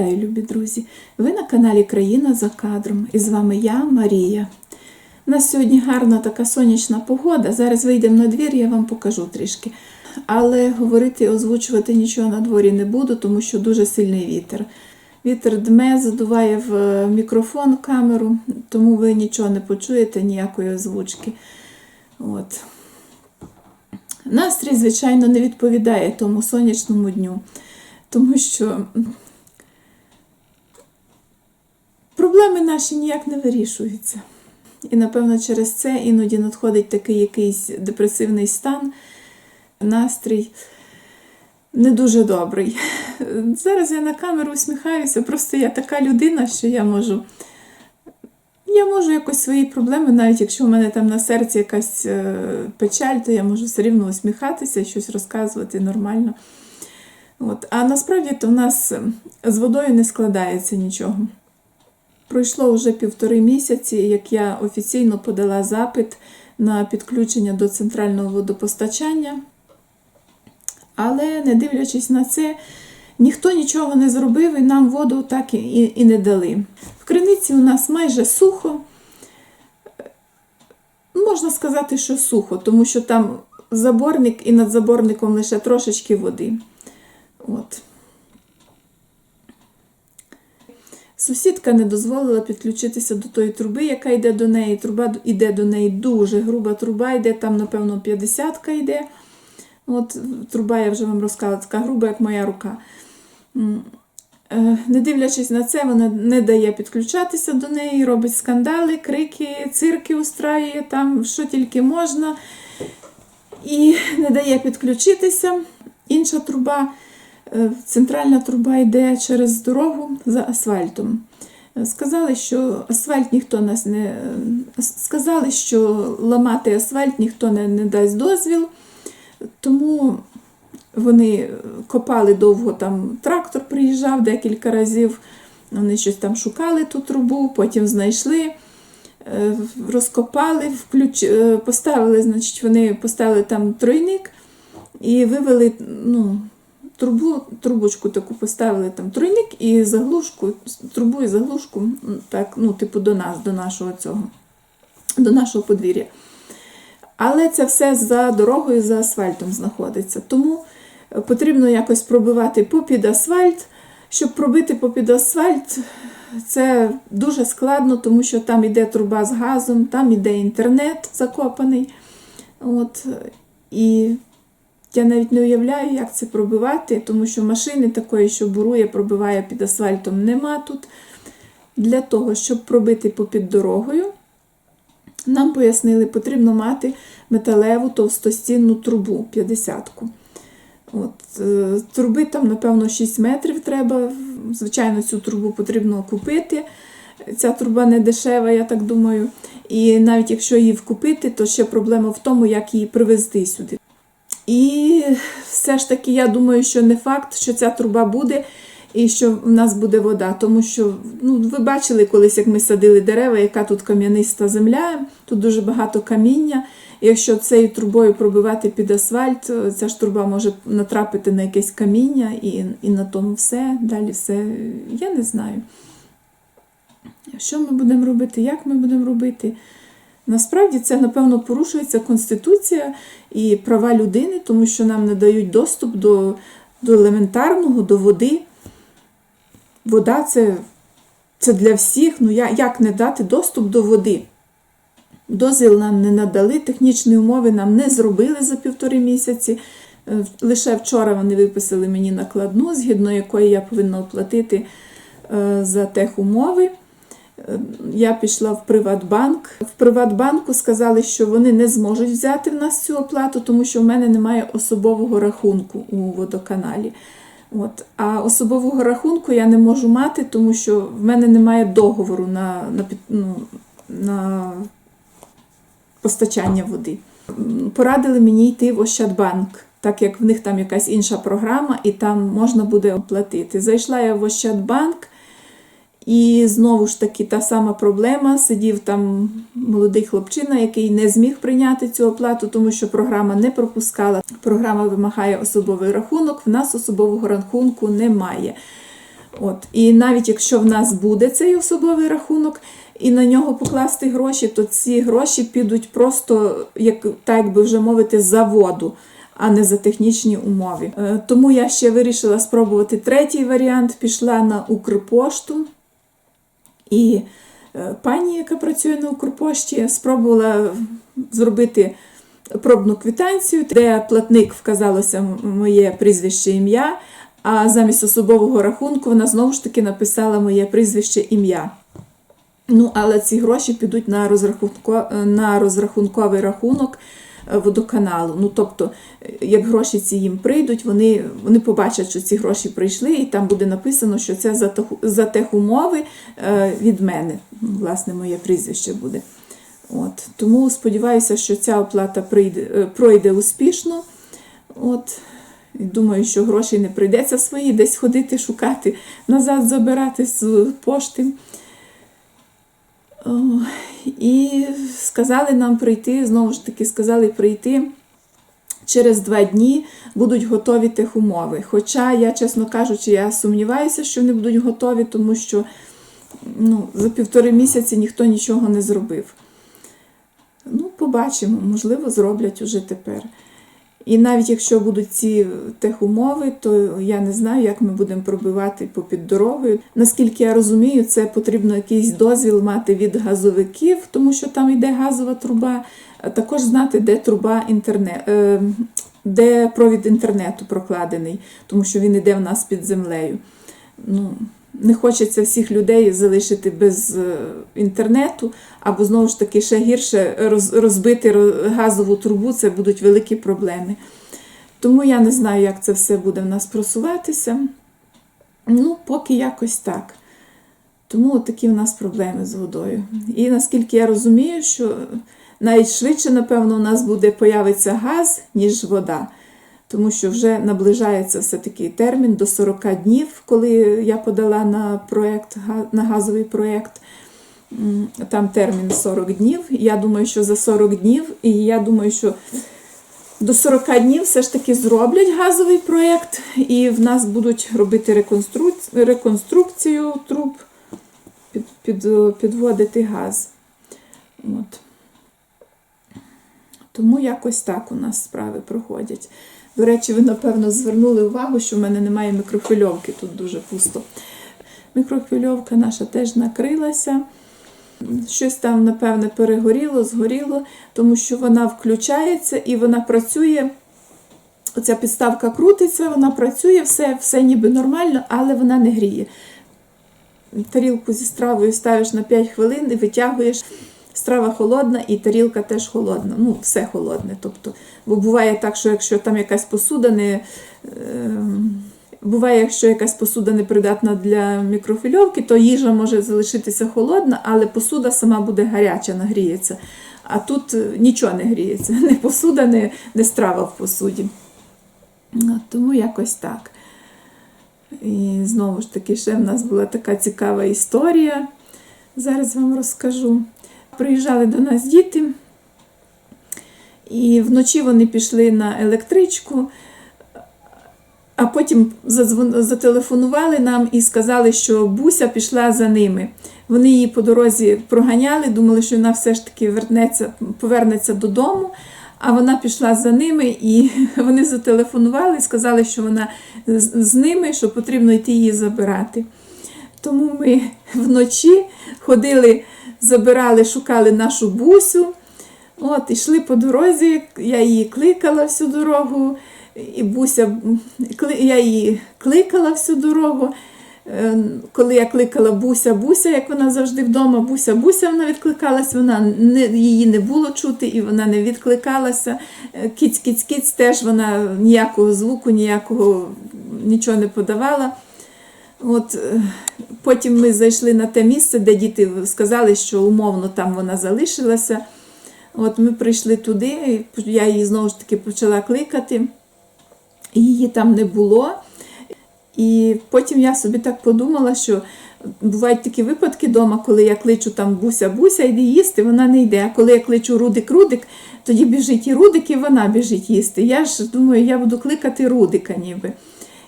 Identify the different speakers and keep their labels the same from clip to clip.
Speaker 1: Вітаю, любі друзі! Ви на каналі Країна за кадром. І з вами я, Марія. У нас сьогодні гарна така сонячна погода. Зараз вийдемо на двір, я вам покажу трішки. Але говорити і озвучувати нічого на дворі не буду, тому що дуже сильний вітер. Вітер дме, задуває в е, мікрофон камеру, тому ви нічого не почуєте, ніякої озвучки. От. Настрій, звичайно, не відповідає тому сонячному дню, тому що проблеми наші ніяк не вирішуються. І, напевно, через це іноді надходить такий якийсь депресивний стан, настрій не дуже добрий. Зараз я на камеру усміхаюся, просто я така людина, що я можу. Я можу якось свої проблеми, навіть якщо в мене там на серці якась е, печаль, то я можу все рівно усміхатися, щось розказувати нормально. От. А насправді то в нас з водою не складається нічого. Пройшло вже півтори місяці, як я офіційно подала запит на підключення до центрального водопостачання. Але, не дивлячись на це, ніхто нічого не зробив і нам воду так і, і не дали. В криниці у нас майже сухо. Можна сказати, що сухо, тому що там заборник і над заборником лише трошечки води. От. Сусідка не дозволила підключитися до тої труби, яка йде до неї. Труба йде до неї дуже груба труба, йде там, напевно, 50-ка йде. От Труба, я вже вам розказала, така груба, як моя рука. Не дивлячись на це, вона не дає підключатися до неї, робить скандали, крики, цирки устраює, там що тільки можна. І не дає підключитися. Інша труба. Центральна труба йде через дорогу за асфальтом. Сказали, що асфальт ніхто нас не сказали, що ламати асфальт ніхто не, не дасть дозвіл, тому вони копали довго там. Трактор приїжджав декілька разів. Вони щось там шукали ту трубу, потім знайшли, розкопали, включ... поставили, значить, вони поставили там тройник і вивели. ну, трубу, трубочку таку поставили там тройник і заглушку, трубу і заглушку, так, ну, типу, до нас, до нашого цього, до нашого подвір'я. Але це все за дорогою, за асфальтом знаходиться. Тому потрібно якось пробивати попід асфальт. Щоб пробити попід асфальт, це дуже складно, тому що там іде труба з газом, там іде інтернет закопаний. От, І я навіть не уявляю, як це пробивати, тому що машини такої, що бурує, пробиває під асфальтом, нема тут. Для того, щоб пробити попід дорогою, нам пояснили, потрібно мати металеву товстостінну трубу 50-ку. От, е, Труби там, напевно, 6 метрів треба. Звичайно, цю трубу потрібно купити. Ця труба не дешева, я так думаю. І навіть якщо її вкупити, то ще проблема в тому, як її привезти сюди. І все ж таки, я думаю, що не факт, що ця труба буде і що в нас буде вода. Тому що, ну, ви бачили колись, як ми садили дерева, яка тут кам'яниста земля, тут дуже багато каміння. Якщо цією трубою пробивати під асфальт, ця ж труба може натрапити на якесь каміння і, і на тому все. Далі все. Я не знаю. Що ми будемо робити, як ми будемо робити? Насправді це, напевно, порушується Конституція і права людини, тому що нам не дають доступ до до елементарного, до води. Вода це це для всіх. Ну, Як не дати доступ до води? Дозвіл нам не надали, технічні умови нам не зробили за півтори місяці. Е, лише вчора вони виписали мені накладну, згідно якої я повинна оплатити е, за техумови я пішла в Приватбанк. В Приватбанку сказали, що вони не зможуть взяти в нас цю оплату, тому що в мене немає особового рахунку у водоканалі. От. А особового рахунку я не можу мати, тому що в мене немає договору на, на, ну, на постачання води. Порадили мені йти в Ощадбанк, так як в них там якась інша програма, і там можна буде оплатити. Зайшла я в Ощадбанк. І знову ж таки та сама проблема. Сидів там молодий хлопчина, який не зміг прийняти цю оплату, тому що програма не пропускала. Програма вимагає особовий рахунок, в нас особового рахунку немає. От. І навіть якщо в нас буде цей особовий рахунок і на нього покласти гроші, то ці гроші підуть просто, як так би вже мовити, за воду, а не за технічні умови. Е, Тому я ще вирішила спробувати третій варіант. Пішла на Укрпошту. І е, пані, яка працює на Укрпошті, спробувала зробити пробну квитанцію, де платник вказалося моє прізвище ім'я, а замість особового рахунку вона знову ж таки написала моє прізвище ім'я. Ну, але ці гроші підуть на, розрахунко, на розрахунковий рахунок водоканалу. Ну, тобто, е, як гроші ці їм прийдуть, вони, вони побачать, що ці гроші прийшли, і там буде написано, що це за, за техумови е, від мене. Власне, моє прізвище буде. От. Тому сподіваюся, що ця оплата прийде, е, пройде успішно. От. Думаю, що грошей не прийдеться свої десь ходити, шукати, назад забирати з пошти. І сказали нам прийти, знову ж таки, сказали прийти через два дні будуть готові техумови. Хоча я, чесно кажучи, я сумніваюся, що вони будуть готові, тому що ну, за півтори місяці ніхто нічого не зробив. Ну, побачимо, можливо, зроблять уже тепер. І навіть якщо будуть ці техумови, то я не знаю, як ми будемо пробивати попід дорогою. Наскільки я розумію, це потрібно якийсь дозвіл мати від газовиків, тому що там йде газова труба, також знати, де труба інтернет, е, де провід інтернету прокладений, тому що він йде в нас під землею. Ну, не хочеться всіх людей залишити без е, інтернету, або знову ж таки ще гірше розбити газову трубу, це будуть великі проблеми. Тому я не знаю, як це все буде в нас просуватися. Ну, поки якось так. Тому такі в нас проблеми з водою. І наскільки я розумію, що навіть швидше, напевно, у нас буде появиться газ, ніж вода. Тому що вже наближається все-таки термін до 40 днів, коли я подала на проект, на газовий проєкт. Там термін 40 днів. Я думаю, що за 40 днів, і я думаю, що до 40 днів все ж таки зроблять газовий проєкт, і в нас будуть робити реконструк- реконструкцію труб, під, під, підводити газ. От. Тому якось так у нас справи проходять. До речі, ви, напевно, звернули увагу, що в мене немає мікрохвильовки, тут дуже пусто. Мікрохвильовка наша теж накрилася. Щось там, напевне, перегоріло, згоріло, тому що вона включається і вона працює. Оця підставка крутиться, вона працює, все, все ніби нормально, але вона не гріє. Тарілку зі стравою ставиш на 5 хвилин і витягуєш. Страва холодна і тарілка теж холодна. Ну, все холодне. Тобто, бо буває так, що якщо там якась посуда не. Е, буває, якщо якась посуда непридатна для мікрофільовки, то їжа може залишитися холодна, але посуда сама буде гаряча, нагріється. А тут е, нічого не гріється, не посуда, не, не страва в посуді. Ну, Тому якось так. І знову ж таки, ще в нас була така цікава історія. Зараз вам розкажу. Приїжджали до нас діти, і вночі вони пішли на електричку, а потім зателефонували нам і сказали, що Буся пішла за ними. Вони її по дорозі проганяли, думали, що вона все ж таки вернеться, повернеться додому. А вона пішла за ними, і вони зателефонували і сказали, що вона з ними, що потрібно йти її забирати. Тому ми вночі ходили, забирали, шукали нашу бусю. От, йшли по дорозі, я її кликала всю дорогу, і буся, я її кликала всю дорогу. Е, Коли я кликала Буся, Буся, як вона завжди вдома, Буся, Буся, вона відкликалась, вона не, її не було чути і вона не відкликалася. Е, Кіць, кіць, кіць, теж вона ніякого звуку, ніякого нічого не подавала. От, е, потім ми зайшли на те місце, де діти сказали, що умовно там вона залишилася. От ми прийшли туди, я її знову ж таки почала кликати, її там не було. І потім я собі так подумала, що бувають такі випадки вдома, коли я кличу там Буся-Буся, йди їсти, вона не йде. А коли я кличу Рудик-Рудик, тоді біжить і Рудик, і вона біжить їсти. Я ж думаю, я буду кликати Рудика ніби.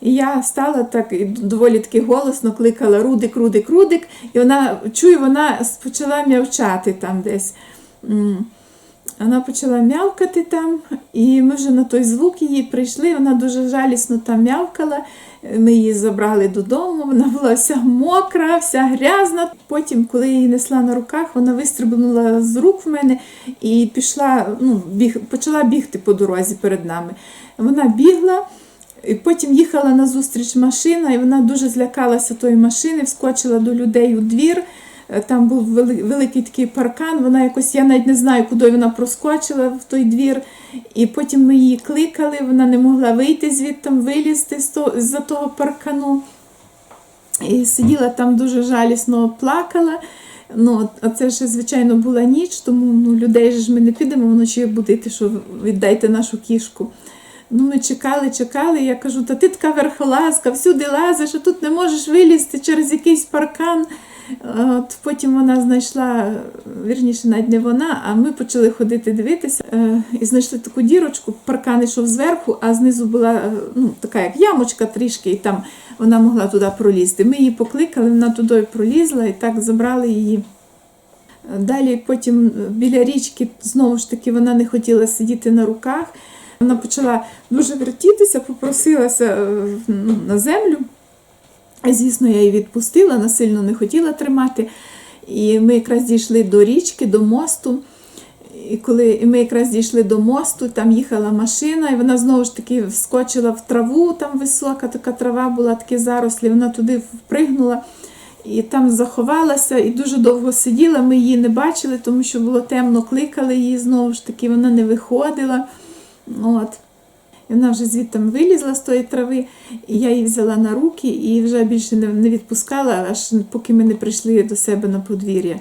Speaker 1: І я стала так і доволі таки голосно кликала Рудик, Рудик, Рудик. І вона чую, вона почала м'явчати там десь. Вона почала м'явкати там, і ми вже на той звук її прийшли. Вона дуже жалісно там м'явкала. Ми її забрали додому, вона була вся мокра, вся грязна. Потім, коли її несла на руках, вона вистрибнула з рук в мене і пішла, ну, біг, почала бігти по дорозі перед нами. Вона бігла. І потім їхала назустріч машина, і вона дуже злякалася тої машини, вскочила до людей у двір. Е, Там був великий такий паркан. Вона якось, я навіть не знаю, куди вона проскочила в той двір. І потім ми її кликали, вона не могла вийти звідти, вилізти з-за того паркану. І сиділа там дуже жалісно плакала. Ну, а це ще, звичайно, була ніч, тому ну, людей ж ми не підемо вночі будити, що віддайте нашу кішку. Ну, ми чекали, чекали. Я кажу, та ти така верхолазка, всюди лазиш, а тут не можеш вилізти через якийсь паркан. От потім вона знайшла, вірніше, навіть не вона, а ми почали ходити дивитися е, і знайшли таку дірочку, паркан йшов зверху, а знизу була е, ну, така як ямочка трішки, і там вона могла туди пролізти. Ми її покликали, вона туди пролізла і так забрали її. Далі потім е, біля річки знову ж таки вона не хотіла сидіти на руках. Вона почала дуже вертітися, попросилася е, ну, на землю. Звісно, я її відпустила, насильно не хотіла тримати. І ми якраз дійшли до річки, до мосту. І коли ми якраз дійшли до мосту, там їхала машина, і вона знову ж таки вскочила в траву, там висока така трава була, такі зарослі, вона туди впригнула і там заховалася, і дуже довго сиділа. Ми її не бачили, тому що було темно, кликали її знову ж таки, вона не виходила. От. І вона вже звідти вилізла з тої трави, і я її взяла на руки і вже більше не, не відпускала, аж поки ми не прийшли до себе на подвір'я.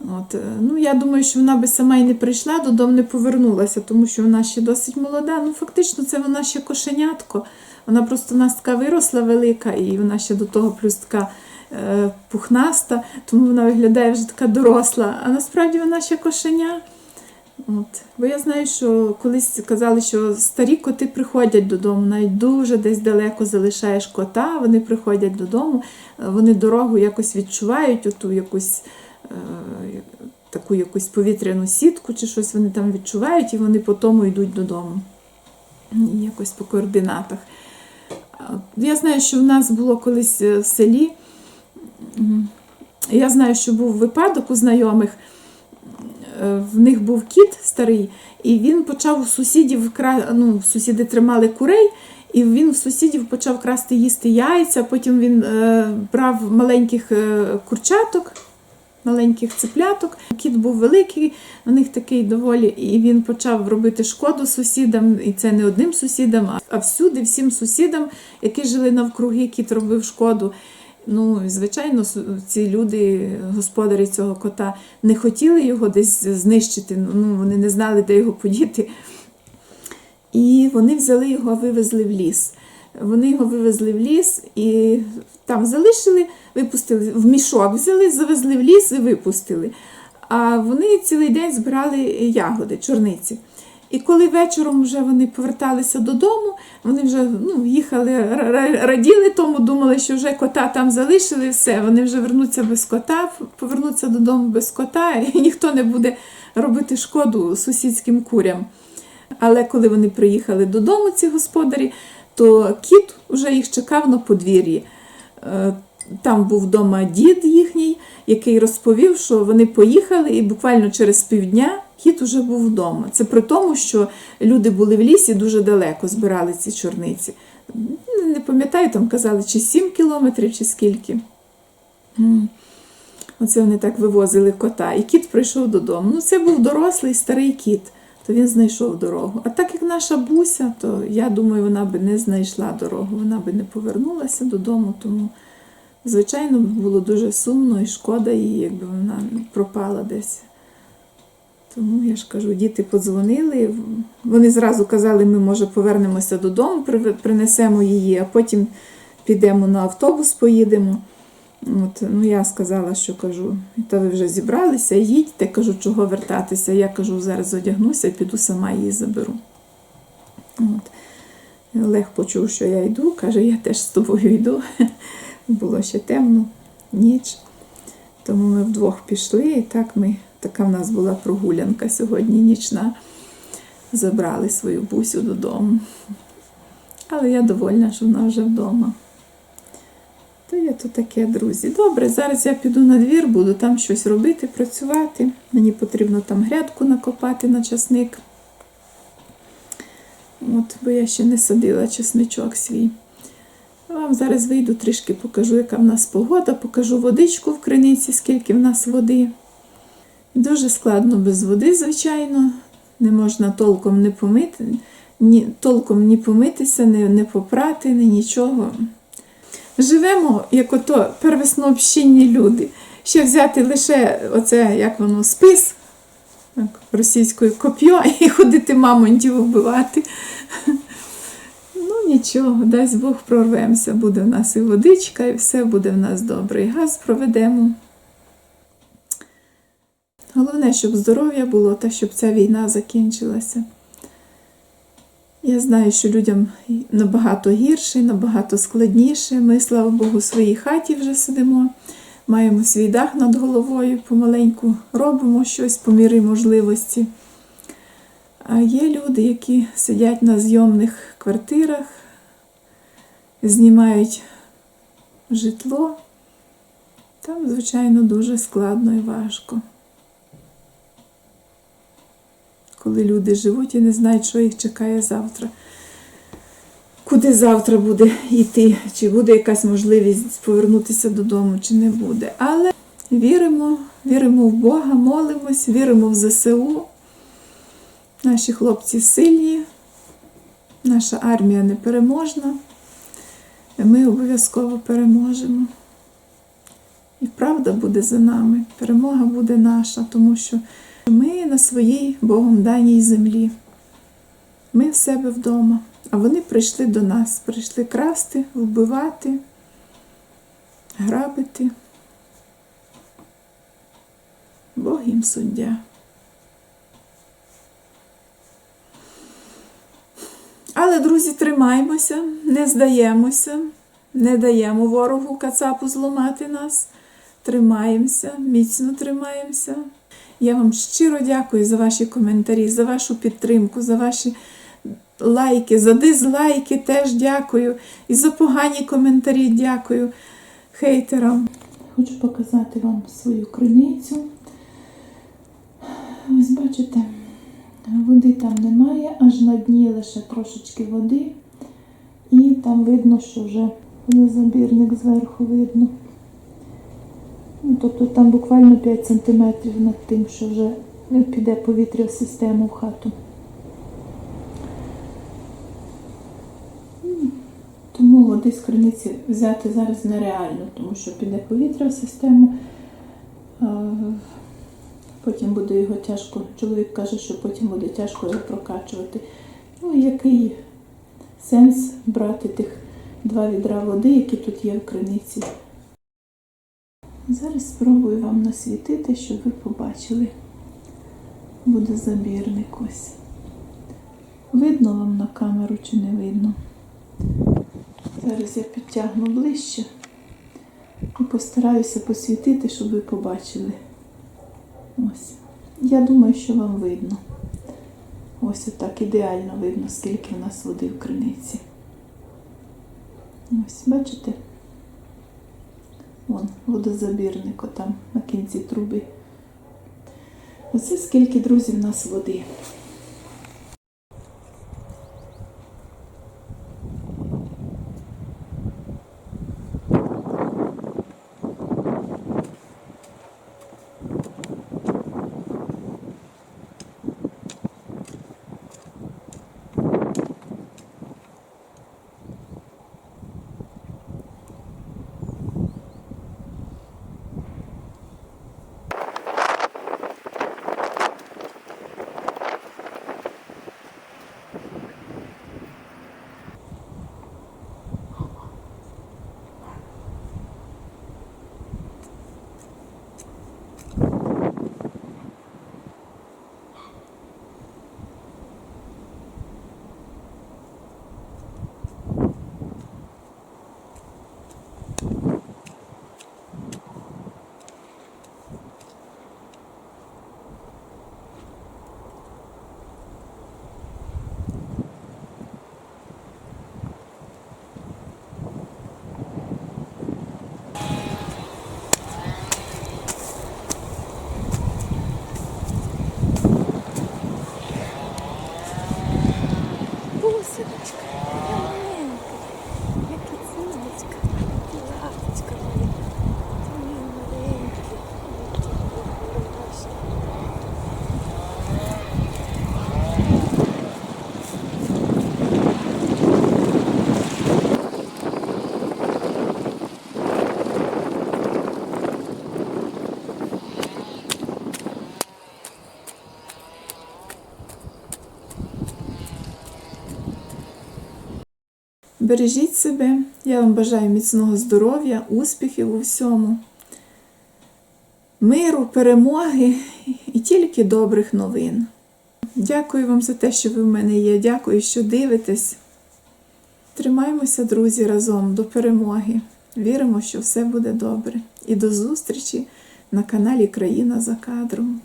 Speaker 1: От. е, Ну, я думаю, що вона би сама і не прийшла додому, не повернулася, тому що вона ще досить молода. Ну, фактично, це вона ще кошенятко. Вона просто у нас така виросла велика, і вона ще до того плюс така е, пухнаста, тому вона виглядає вже така доросла. А насправді вона ще кошеня. От. Бо я знаю, що колись казали, що старі коти приходять додому, навіть дуже десь далеко залишаєш кота, вони приходять додому, е, вони дорогу якось відчувають, оту якусь е, таку якусь повітряну сітку чи щось вони там відчувають, і вони по тому йдуть додому. Якось по координатах. Я знаю, що в нас було колись е, в селі. Я знаю, що був випадок у знайомих е, в них був кіт старий, і він почав у сусідів ну, сусіди тримали курей, і він в сусідів почав красти їсти яйця. Потім він е, брав маленьких е, курчаток, маленьких цепляток. Кіт був великий, у них такий доволі, і він почав робити шкоду сусідам, і це не одним сусідам, а всюди, всім сусідам, які жили навкруги, кіт робив шкоду. Ну, звичайно, ці люди, господарі цього кота, не хотіли його десь знищити. Ну, вони не знали, де його подіти. І вони взяли його, вивезли в ліс. Вони його вивезли в ліс і там залишили, випустили в мішок, взяли, завезли в ліс і випустили. А вони цілий день збирали ягоди, чорниці. І коли вечором вже вони поверталися додому, вони вже ну, їхали, ра- ра- раділи тому, думали, що вже кота там залишили, все, вони вже вернуться без кота, повернуться додому без кота, і ніхто не буде робити шкоду сусідським курям. Але коли вони приїхали додому, ці господарі, то кіт вже їх чекав на подвір'ї. Е, Там був вдома дід їхній, який розповів, що вони поїхали, і буквально через півдня кіт уже був вдома. Це при тому, що люди були в лісі дуже далеко, збирали ці чорниці. Не пам'ятаю, там казали, чи 7 кілометрів, чи скільки. Оце вони так вивозили кота. І кіт прийшов додому. Ну, це був дорослий старий кіт, то він знайшов дорогу. А так як наша буся, то я думаю, вона би не знайшла дорогу, вона би не повернулася додому. Тому, звичайно, було дуже сумно і шкода їй, якби вона пропала десь. Тому я ж кажу, діти подзвонили. Вони зразу казали, ми, може, повернемося додому, принесемо її, а потім підемо на автобус, поїдемо. От, ну, я сказала, що кажу, та ви вже зібралися, їдьте, кажу, чого вертатися. Я кажу, зараз одягнуся піду сама її заберу. От. Олег почув, що я йду, каже, я теж з тобою йду. Було ще темно, ніч. Тому ми вдвох пішли, і так ми, така в нас була прогулянка сьогодні нічна. Забрали свою бусю додому. Але я довольна, що вона вже вдома. То є то таке, друзі. Добре, зараз я піду на двір, буду там щось робити, працювати. Мені потрібно там грядку накопати на часник. От, бо я ще не садила чесничок свій. Вам зараз вийду трішки покажу, яка в нас погода, покажу водичку в криниці, скільки в нас води. Дуже складно без води, звичайно. Не можна толком не помити, ні, толком ні помитися, не, не попрати, ні нічого. Живемо, як ото первеснообщинні люди. Ще взяти лише оце, як воно, спис так, російською коп'ю і ходити мамонтів вбивати. Ну нічого, дасть Бог прорвемося. Буде в нас і водичка, і все буде в нас добре. І газ проведемо. Головне, щоб здоров'я було та щоб ця війна закінчилася. Я знаю, що людям набагато гірше, набагато складніше. Ми, слава Богу, в своїй хаті вже сидимо, маємо свій дах над головою, помаленьку робимо щось по мірі можливості. А є люди, які сидять на зйомних квартирах, знімають житло. Там, звичайно, дуже складно і важко. Коли люди живуть і не знають, що їх чекає завтра. Куди завтра буде йти, чи буде якась можливість повернутися додому, чи не буде. Але віримо, віримо в Бога, молимось, віримо в ЗСУ. Наші хлопці сильні, наша армія непереможна. Ми обов'язково переможемо. І правда буде за нами. Перемога буде наша, тому що ми на своїй Богом даній землі. Ми в себе вдома. А вони прийшли до нас, прийшли красти, вбивати, грабити. Бог їм суддя. Але, друзі, тримаймося, не здаємося, не даємо ворогу кацапу зламати нас. Тримаємося, міцно тримаємося. Я вам щиро дякую за ваші коментарі, за вашу підтримку, за ваші лайки, за дизлайки теж дякую. І за погані коментарі дякую хейтерам. Хочу показати вам свою криницю. Ось бачите, води там немає, аж на дні лише трошечки води. І там видно, що вже забірник зверху видно. Ну, тобто там буквально 5 см над тим, що вже піде повітря в систему в хату. Тому води з криниці взяти зараз нереально, тому що піде повітря в систему, потім буде його тяжко, чоловік каже, що потім буде тяжко його прокачувати. Ну, який сенс брати тих два відра води, які тут є в криниці? Зараз спробую вам насвітити, щоб ви побачили. Буде забірник ось. Видно вам на камеру чи не видно? Зараз я підтягну ближче і постараюся посвітити, щоб ви побачили. Ось. Я думаю, що вам видно. Ось отак ідеально видно, скільки в нас води в криниці. Ось, бачите? Вон, водозабірник отам на кінці труби. Оце скільки, друзів нас води. Бережіть себе. Я вам бажаю міцного здоров'я, успіхів у всьому, миру, перемоги і тільки добрих новин. Дякую вам за те, що ви в мене є. Дякую, що дивитесь. Тримаємося, друзі, разом до перемоги. Віримо, що все буде добре. І до зустрічі на каналі Країна за кадром.